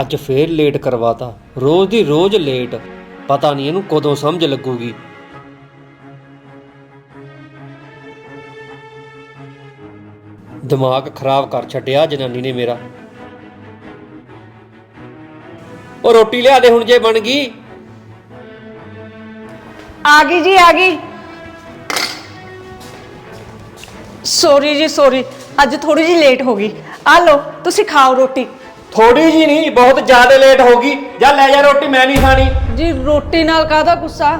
ਅੱਜ ਫੇਰ ਲੇਟ ਕਰਵਾਤਾ। ਰੋਜ਼ ਦੀ ਰੋਜ਼ ਲੇਟ ਪਤਾ ਨਹੀਂ ਇਹਨੂੰ ਕਦੋਂ ਸਮਝ ਲੱਗੂਗੀ। ਦਿਮਾਗ ਖਰਾਬ ਕਰ ਛੱਡਿਆ ਜਨਾਨੀ ਨੇ ਮੇਰਾ। ਉਹ ਰੋਟੀ ਲਿਆ ਦੇ ਹੁਣ ਜੇ ਬਣ ਗਈ। ਆ ਗਈ ਜੀ, ਆ ਗਈ। ਸੌਰੀ ਜੀ ਸੌਰੀ ਅੱਜ ਥੋੜੀ ਜਿਹੀ ਲੇਟ ਹੋ ਗਈ। ਆ ਲਓ, ਤੁਸੀਂ ਖਾਓ ਰੋਟੀ। ਥੋੜੀ ਜੀ ਨਹੀਂ ਬਹੁਤ ਜ਼ਿਆਦਾ ਲੇਟ ਹੋ ਗਈ। ਜਾ ਲੈ ਜਾ ਰੋਟੀ ਮੈਂ ਨਹੀਂ ਖਾਣੀ। ਜੀ ਰੋਟੀ ਨਾਲ ਕਾਹਦਾ ਗੁੱਸਾ?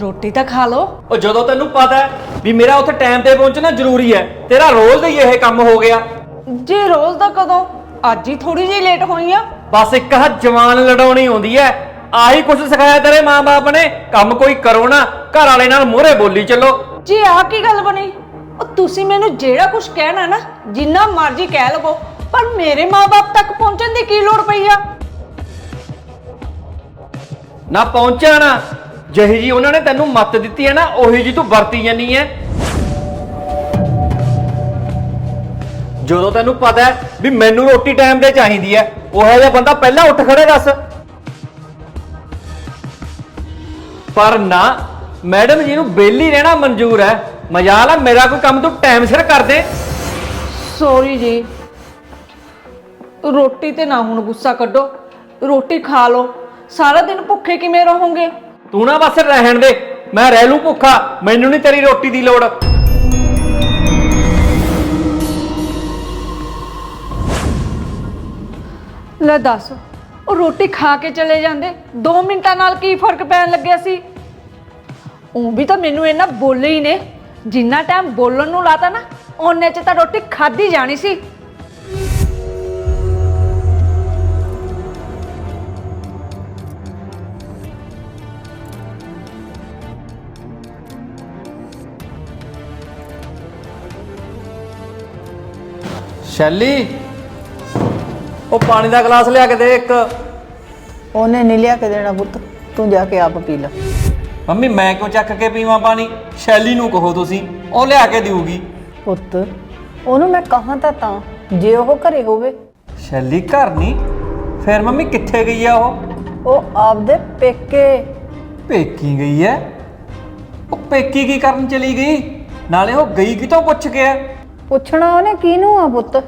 ਰੋਟੀ ਤਾਂ ਖਾ ਲਓ। ਉਹ ਜਦੋਂ ਤੈਨੂੰ ਪਤਾ ਹੈ ਵੀ ਮੇਰਾ ਉੱਥੇ ਟਾਈਮ ਤੇ ਪਹੁੰਚਣਾ ਜ਼ਰੂਰੀ ਹੈ ਤੇਰਾ ਰੋਜ਼ ਦਾ ਹੀ ਇਹ ਕੰਮ ਹੋ ਗਿਆ। ਜੀ ਰੋਜ਼ ਦਾ ਕਦੋਂ? ਅੱਜ ਹੀ ਥੋੜੀ ਜੀ ਲੇਟ ਹੋਈ ਆ। ਬਸ ਇੱਕ ਹ ਜਵਾਨ ਲੜਾਉਣੀ ਹੁੰਦੀ ਹੈ। ਆਹੀ ਕੁਝ ਸਿਖਾਇਆ ਤੇਰੇ ਮਾਂ-ਬਾਪ ਨੇ। ਕੰਮ ਕੋਈ ਕਰੋ ਨਾ ਘਰ ਵਾਲੇ ਨਾਲ ਮੂਹਰੇ ਬੋਲੀ ਚੱਲੋ। ਜੀ ਆ ਕੀ ਗੱਲ ਬਣੀ? ਉਹ ਤੁਸੀਂ ਮੈਨੂੰ ਜਿਹੜਾ ਕੁਝ ਕਹਿਣਾ ਨਾ ਜਿੰਨਾ ਮਰਜ਼ੀ ਕਹਿ ਲਵੋ। ਪਰ ਮੇਰੇ ਮਾਪੇ ਤੱਕ ਪਹੁੰਚਣ ਦੀ ਕੀ ਲੋੜ ਪਈ ਆ? ਨਾ ਪਹੁੰਚਿਆ ਨਾ। ਜਿਹੀ ਜੀ ਉਹਨਾਂ ਨੇ ਤੈਨੂੰ ਮੱਤ ਦਿੱਤੀ ਹੈ ਨਾ ਉਹੀ ਜੀ ਤੂੰ ਵਰਤੀ ਜਾਨੀ ਹੈ। ਜਦੋਂ ਤੈਨੂੰ ਪਤਾ ਹੈ ਵੀ ਮੈਨੂੰ ਰੋਟੀ ਟਾਈਮ ਤੇ ਚਾਹੀਦੀ ਹੈ ਉਹੋ ਜਿਹਾ ਬੰਦਾ ਪਹਿਲਾਂ ਉੱਠ ਖੜੇ ਦੱਸ। ਪਰ ਨਾ ਮੈਡਮ ਜੀ ਨੂੰ ਬੇਲੀ ਰਹਿਣਾ ਮਨਜ਼ੂਰ ਹੈ। ਮਜਾਲ ਹੈ ਮੇਰਾ ਕੋਈ ਕੰਮ ਤੂੰ ਟਾਈਮ ਸਿਰ ਕਰ ਦੇ। ਸੌਰੀ ਜੀ। ਰੋਟੀ ਤੇ ਨਾ ਹੁਣ ਗੁੱਸਾ ਕੱਢੋ ਰੋਟੀ ਖਾ ਲਓ। ਸਾਰਾ ਦਿਨ ਭੁੱਖੇ ਕਿਵੇਂ ਰਹੋਗੇ? ਤੂੰ ਨਾ ਬਸ ਰਹਿਣ ਦੇ ਮੈਂ ਰਹਿ ਲੂੰ ਭੁੱਖਾ ਮੈਨੂੰ ਨਹੀਂ ਤੇਰੀ ਰੋਟੀ ਦੀ ਲੋੜ। ਲੈ ਦੱਸ ਉਹ ਰੋਟੀ ਖਾ ਕੇ ਚਲੇ ਜਾਂਦੇ 2 ਮਿੰਟਾਂ ਨਾਲ ਕੀ ਫ਼ਰਕ ਪੈਣ ਲੱਗਿਆ ਸੀ? ਉਹ ਵੀ ਤਾਂ ਮੈਨੂੰ ਇਹਨਾਂ ਬੋਲੇ ਹੀ ਨੇ ਜਿੰਨਾ ਟਾਈਮ ਬੋਲਣ ਨੂੰ ਲਾਤਾ ਨਾ ਉਹਨੇ ਚ ਤਾਂ ਰੋਟੀ ਖਾਧੀ ਜਾਣੀ ਸੀ। ਸ਼ੈਲੀ। ਉਹ ਪਾਣੀ ਦਾ ਗਲਾਸ ਲਿਆ ਕੇ ਦੇ ਇੱਕ। ਉਹਨੇ ਨਹੀਂ ਲਿਆ ਕੇ ਦੇਣਾ ਪੁੱਤ ਤੂੰ ਜਾ ਕੇ ਆਪ ਪੀ ਲੈ। ਮੰਮੀ ਮੈਂ ਕਿਉਂ ਚੱਕ ਕੇ ਪੀਵਾਂ ਪਾਣੀ? ਸ਼ੈਲੀ ਨੂੰ ਕਹੋ ਤੁਸੀਂ ਉਹ ਲਿਆ ਕੇ ਦਿਊਗੀ। ਪੁੱਤ ਉਹਨੂੰ ਮੈਂ ਕਹਾਂ ਤਾਂ ਤਾਂ ਜੇ ਉਹ ਘਰੇ ਹੋਵੇ। ਸ਼ੈਲੀ ਘਰ ਨਹੀਂ ਫਿਰ ਮੰਮੀ ਕਿੱਥੇ ਗਈ ਆ ਉਹ? ਉਹ ਆਪਦੇ ਪੇਕੇ। ਪੇਕੀ ਗਈ ਐ? ਉਹ ਪੇਕੀ ਕੀ ਕਰਨ ਚਲੀ ਗਈ? ਨਾਲੇ ਉਹ ਗਈ ਕਿਤੋਂ ਪੁੱਛ ਕੇ ਆ? ਪੁੱਛਣਾ ਉਹਨੇ ਕਿਹਨੂੰ ਆ ਪੁੱਤ?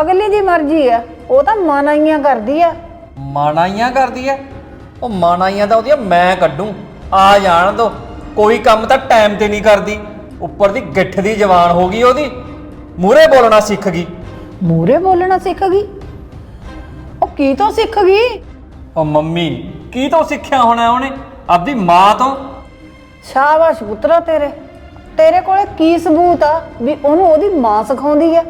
ਅਗਲੀ ਦੀ ਮਰਜ਼ੀ ਆ ਉਹ ਤਾਂ ਮਨਾਈਆਂ ਕਰਦੀ ਆ। ਮਾਣਾਈਆਂ ਕਰਦੀ ਐ ਉਹ ਮਾਣਾਈਆਂ ਤਾਂ ਉਹਦੀਆਂ ਮੈਂ ਕੱਢੂੰ ਆ ਜਾਣ ਦੋ। ਕੋਈ ਕੰਮ ਤਾਂ ਟਾਈਮ ਤੇ ਨਹੀਂ ਕਰਦੀ। ਉੱਪਰ ਦੀ ਗਿੱਠ ਦੀ ਜਵਾਨ ਹੋ ਗਈ ਉਹਦੀ। ਮੂਹਰੇ ਬੋਲਣਾ ਸਿੱਖ ਗਈ। ਮੂਰੇ ਬੋਲਣਾ ਸਿੱਖ ਗਈ? ਉਹ ਕੀ ਤੋਂ ਸਿੱਖ ਗਈ? ਉਹ ਮੰਮੀ ਕੀ ਤੋਂ ਸਿੱਖਿਆ ਹੋਣਾ ਉਹਨੇ? ਆਪਦੀ ਮਾਂ ਤੋਂ। ਸ਼ਾਬਾਸ਼ ਪੁੱਤਰਾ ਤੇਰੇ। ਤੇਰੇ ਕੋਲੇ ਕੀ ਸਬੂਤ ਆ? ਵੀ ਉਹਨੂੰ ਉਹਦੀ ਮਾਂ ਸਿਖਾਉਂਦੀ ਆ?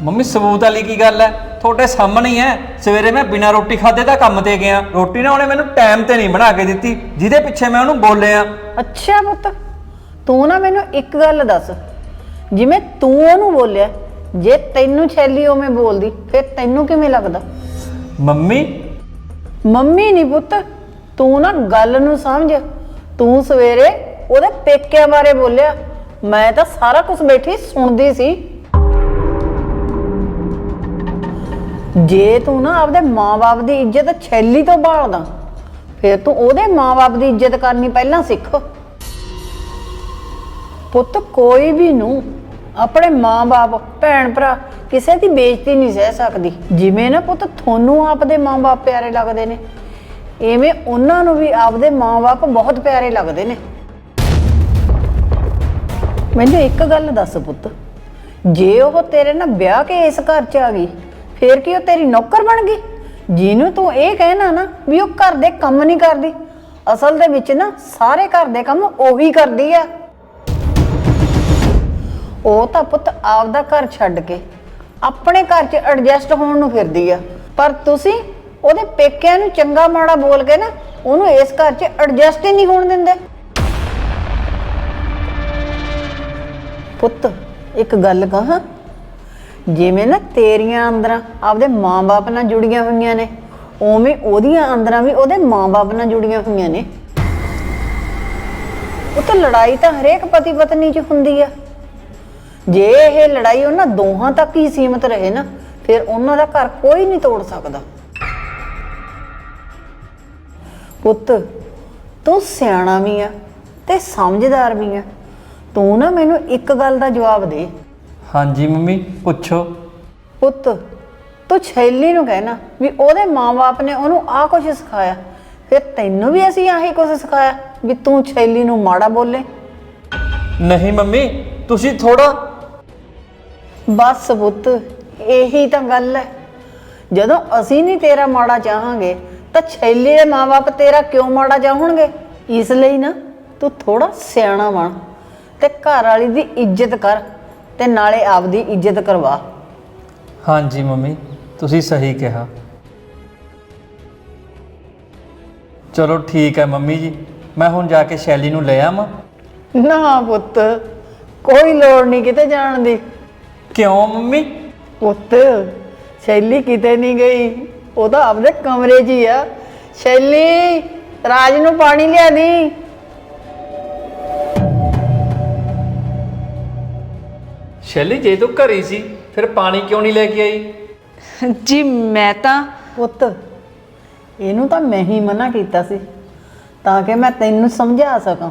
ਮੰਮੀ ਸਬੂਤ ਵਾਲੀ ਕੀ ਗੱਲ ਐ? ਤੁਹਾਡੇ ਸਾਹਮਣੇ ਹੀ ਐ। ਸਵੇਰੇ ਮੈਂ ਬਿਨਾਂ ਰੋਟੀ ਖਾਦੇ ਤਾਂ ਕੰਮ ਤੇ ਗਿਆ। ਰੋਟੀ ਨਾ ਉਹਨੇ ਮੈਨੂੰ ਟਾਈਮ ਤੇ ਨਹੀਂ ਬਣਾ ਕੇ ਦਿੱਤੀ। ਜਿਹਦੇ ਪਿੱਛੇ ਮੈਂ ਉਹਨੂੰ ਬੋਲਿਆ। ਅੱਛਾ ਪੁੱਤ ਤੂੰ ਨਾ ਮੈਨੂੰ ਇੱਕ ਗੱਲ ਦੱਸ। ਜਿਵੇਂ ਤੂੰ ਉਹਨੂੰ ਬੋਲਿਆ ਜੇ ਤੈਨੂੰ ਛੈਲੀ ਉਵੇਂ ਬੋਲਦੀ ਫਿਰ ਤੈਨੂੰ ਕਿਵੇਂ ਲੱਗਦਾ? ਮੰਮੀ? ਮੰਮੀ ਨਹੀਂ ਪੁੱਤ ਤੂੰ ਨਾ ਗੱਲ ਨੂੰ ਸਮਝ। ਤੂੰ ਸਵੇਰੇ ਉਹਦੇ ਪੇਕਿਆਂ ਬਾਰੇ ਬੋਲਿਆ। ਮੈਂ ਤਾਂ ਸਾਰਾ ਕੁਝ ਬੈਠੀ ਸੁਣਦੀ ਸੀ। ਜੇ ਤੂੰ ਨਾ ਆਪਦੇ ਮਾਂ-ਬਾਪ ਦੀ ਇੱਜ਼ਤ ਛੈਲੀ ਤੋਂ ਬਾਲਦਾ, ਫਿਰ ਤੂੰ ਉਹਦੇ ਮਾਂ-ਬਾਪ ਦੀ ਇੱਜ਼ਤ ਕਰਨੀ ਪਹਿਲਾਂ ਸਿੱਖ। ਪੁੱਤ, ਕੋਈ ਵੀ ਨੂੰ ਆਪਣੇ ਮਾਂ-ਬਾਪ ਭੈਣ ਭਰਾ ਕਿਸੇ ਦੀ ਬੇਇੱਜ਼ਤੀ ਨਹੀਂ ਸਹਿ ਸਕਦੀ। ਜਿਵੇਂ ਨਾ ਪੁੱਤ ਤੁਹਾਨੂੰ ਆਪਦੇ ਮਾਂ-ਬਾਪ ਪਿਆਰੇ ਲੱਗਦੇ ਨੇ, ਐਵੇਂ ਉਹਨਾਂ ਨੂੰ ਵੀ ਆਪਦੇ ਮਾਂ-ਬਾਪ ਬਹੁਤ ਪਿਆਰੇ ਲੱਗਦੇ ਨੇ। ਮੈਨੂੰ ਇੱਕ ਗੱਲ ਦੱਸ ਪੁੱਤ। ਜੇ ਉਹ ਤੇਰੇ ਨਾਲ ਵਿਆਹ ਕੇ ਇਸ ਘਰ 'ਚ ਆ ਗਈ, ਫੇਰ ਕੀ ਉਹ ਤੇਰੀ ਨੌਕਰ ਬਣ ਗਈ? ਜਿਹਨੂੰ ਤੂੰ ਇਹ ਕਹਿਣਾ ਨਾ ਵੀ ਉਹ ਘਰ ਦੇ ਕੰਮ ਨਹੀਂ ਕਰਦੀ, ਅਸਲ ਦੇ ਵਿੱਚ ਨਾ ਸਾਰੇ ਘਰ ਦੇ ਕੰਮ ਉਹੀ ਕਰਦੀ ਆ। ਉਹ ਤਾਂ ਪੁੱਤ ਆਪਦਾ ਘਰ ਛੱਡ ਕੇ ਆਪਣੇ ਘਰ 'ਚ ਐਡਜਸਟ ਹੋਣ ਨੂੰ ਫਿਰਦੀ ਆ। ਪਰ ਤੁਸੀਂ ਉਹਦੇ ਪੇਕਿਆਂ ਨੂੰ ਚੰਗਾ ਮਾੜਾ ਬੋਲ ਕੇ ਨਾ ਉਹਨੂੰ ਇਸ ਘਰ 'ਚ ਐਡਜਸਟ ਹੀ ਨਹੀਂ ਹੋਣ ਦਿੰਦੇ। ਪੁੱਤ, ਇੱਕ ਗੱਲ ਕਹਾਂ? ਜਿਵੇਂ ਨਾ ਤੇਰੀਆਂ ਅੰਦਰਾਂ ਆਪਦੇ ਮਾਂ-ਬਾਪ ਨਾਲ ਜੁੜੀਆਂ ਹੋਈਆਂ ਨੇ, ਉਵੇਂ ਉਹਦੀਆਂ ਅੰਦਰਾਂ ਵੀ ਉਹਦੇ ਮਾਂ-ਬਾਪ ਨਾਲ ਜੁੜੀਆਂ ਹੋਈਆਂ ਨੇ। ਉਹ ਤਾਂ ਲੜਾਈ ਤਾਂ ਹਰੇਕ ਪਤੀ ਪਤਨੀ 'ਚ ਹੁੰਦੀ ਆ। ਜੇ ਇਹ ਲੜਾਈ ਉਹਨਾਂ ਦੋਹਾਂ ਤੱਕ ਹੀ ਸੀਮਤ ਰਹੇ ਨਾ, ਫਿਰ ਉਹਨਾਂ ਦਾ ਘਰ ਕੋਈ ਨਹੀਂ ਤੋੜ ਸਕਦਾ। ਪੁੱਤ, ਤੂੰ ਸਿਆਣਾ ਵੀ ਆ ਤੇ ਸਮਝਦਾਰ ਵੀ ਆ। ਤੂੰ ਨਾ ਮੈਨੂੰ ਇੱਕ ਗੱਲ ਦਾ ਜਵਾਬ ਦੇ। ਹਾਂਜੀ ਮੰਮੀ ਪੁੱਛੋ। ਪੁੱਤ ਤੂੰ ਛੈਲੀ ਨੂੰ ਕਹਿਣਾ ਵੀ ਉਹਦੇ ਮਾਂ-ਬਾਪ ਨੇ ਉਹਨੂੰ ਆਹ ਕੁਝ ਸਿਖਾਇਆ। ਫਿਰ ਤੈਨੂੰ ਵੀ ਅਸੀਂ ਆਹੀ ਕੁਝ ਸਿਖਾਇਆ ਵੀ ਤੂੰ ਛੈਲੀ ਨੂੰ ਮਾੜਾ ਬੋਲੇ। ਨਹੀਂ ਮੰਮੀ ਤੁਸੀਂ ਥੋੜਾ ਬਸ ਪੁੱਤ ਇਹੀ ਤਾਂ ਗੱਲ ਹੈ। ਜਦੋਂ ਅਸੀਂ ਨਹੀਂ ਤੇਰਾ ਮਾੜਾ ਚਾਹਾਂਗੇ ਤਾਂ ਛੈਲੀ ਦੇ ਮਾਪੇ ਤੇਰਾ ਕਿਉਂ ਮਾੜਾ ਚਾਹਣਗੇ? ਇਸ ਲਈ ਨਾ ਤੂੰ ਥੋੜਾ ਸਿਆਣਾ ਬਣ। ਤੇ ਘਰ ਵਾਲੀ ਦੀ ਇੱਜ਼ਤ ਕਰ ਤੇ ਨਾਲੇ ਆਪਦੀ ਇੱਜ਼ਤ ਕਰਵਾ। ਹਾਂਜੀ ਮੰਮੀ ਤੁਸੀਂ ਸਹੀ ਕਿਹਾ। ਚਲੋ ਠੀਕ ਹੈ ਮੰਮੀ ਜੀ ਮੈਂ ਹੁਣ ਜਾ ਕੇ ਸ਼ੈਲੀ ਨੂੰ ਲੈ ਆਵਾਂ। ਨਾ ਪੁੱਤ ਕੋਈ ਲੋੜ ਨਹੀਂ ਕਿਤੇ ਜਾਣ ਦੀ। ਕਿਉਂ ਮੰਮੀ? ਪੁੱਤ ਸ਼ੈਲੀ ਕਿਤੇ ਨਹੀਂ ਗਈ ਉਹ ਤਾਂ ਆਪਦੇ ਕਮਰੇ 'ਚ ਹੀ ਆ। ਸ਼ੈਲੀ ਰਾਜ ਨੂੰ ਪਾਣੀ ਲਿਆ ਦੀ। ਸ਼ੈਲੀ ਜੇ ਤੂੰ ਘਰੇ ਸੀ ਫਿਰ ਪਾਣੀ ਕਿਉਂ ਨਹੀਂ ਲੈ ਕੇ ਆਈ? ਜੀ ਮੈਂ ਤਾਂ ਪੁੱਤ ਇਹਨੂੰ ਤਾਂ ਮੈਂ ਹੀ ਮਨਾ ਕੀਤਾ ਸੀ ਤਾਂ ਕਿ ਮੈਂ ਤੈਨੂੰ ਸਮਝਾ ਸਕਾਂ।